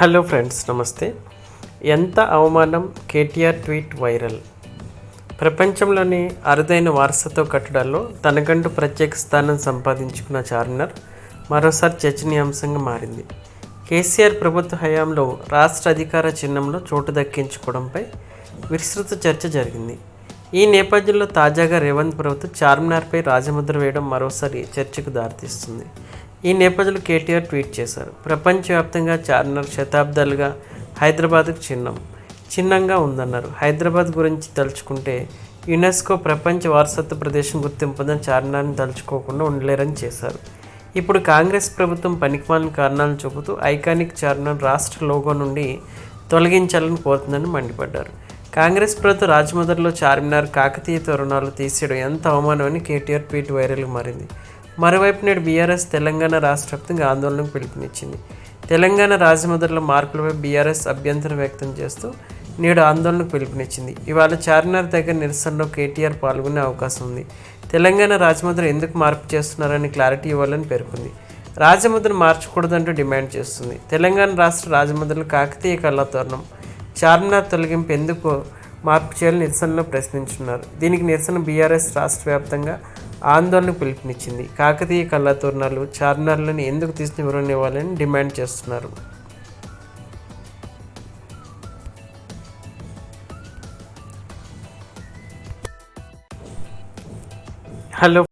Hello friends నమస్తే. ఎంత అవమానం కేటీఆర్ ట్వీట్ వైరల్. ప్రపంచంలోని అరుదైన వారసత్వ కట్టడాల్లో తనకంటూ ప్రత్యేక స్థానం సంపాదించుకున్న చార్మినార్ మరోసారి చర్చనీయాంశంగా మారింది. కేసీఆర్ ప్రభుత్వ హయాంలో రాష్ట్ర అధికార చిహ్నంలో చోటు దక్కించుకోవడంపై విస్తృత చర్చ జరిగింది. ఈ నేపథ్యంలో తాజాగా రేవంత్ ప్రభుత్వం చార్మినార్పై రాజముద్ర వేయడం మరోసారి చర్చకు దారితీస్తుంది. ఈ నేపథ్యంలో కేటీఆర్ ట్వీట్ చేశారు. ప్రపంచవ్యాప్తంగా చార్మినార్ శతాబ్దాలుగా హైదరాబాద్కు చిహ్నం చిహ్నంగా ఉందన్నారు. హైదరాబాద్ గురించి తలుచుకుంటే యునెస్కో ప్రపంచ వారసత్వ ప్రదేశం గుర్తింపు పొందిన చార్మినార్ని తలుచుకోకుండా ఉండలేరని చేశారు. ఇప్పుడు కాంగ్రెస్ ప్రభుత్వం పనికిమాలిన కారణాలను చూపుతూ ఐకానిక్ చార్మినార్ రాష్ట్ర లోగో నుండి తొలగించాలని కోరుతుందని మండిపడ్డారు. కాంగ్రెస్ ప్రభుత్వం రాజమదర్లో చార్మినార్ కాకతీయ తోరణాలు తీసేయడం ఎంత అవమానమని కేటీఆర్ ట్వీట్ వైరల్గా మారింది. మరోవైపు నేడు బీఆర్ఎస్ తెలంగాణ రాష్ట్ర వ్యాప్తంగా ఆందోళనకు పిలుపునిచ్చింది. తెలంగాణ రాజముద్రలో మార్పులపై బీఆర్ఎస్ అభ్యంతరం వ్యక్తం చేస్తూ నేడు ఆందోళనకు పిలుపునిచ్చింది. ఇవాళ చార్మినార్ దగ్గర నిరసనలో కేటీఆర్ పాల్గొనే అవకాశం ఉంది. తెలంగాణ రాజముద్ర ఎందుకు మార్పు చేస్తున్నారని క్లారిటీ ఇవ్వాలని పేర్కొంది. రాజముద్ర మార్చకూడదంటూ డిమాండ్ చేస్తుంది. తెలంగాణ రాష్ట్ర రాజముద్రలు కాకతీయ కళాతోరణం. చార్మినార్ తొలగింపు ఎందుకు మార్పు చేయాలని నిరసనలో ప్రశ్నించున్నారు. దీనికి నిరసన బీఆర్ఎస్ రాష్ట్ర వ్యాప్తంగా ఆందోళన పిలుపునిచ్చింది. కాకతీయ కళాతోరణాలు చార్మినార్లను ఎందుకు తీసి వివరనివ్వాలని డిమాండ్ చేస్తున్నారు. హలో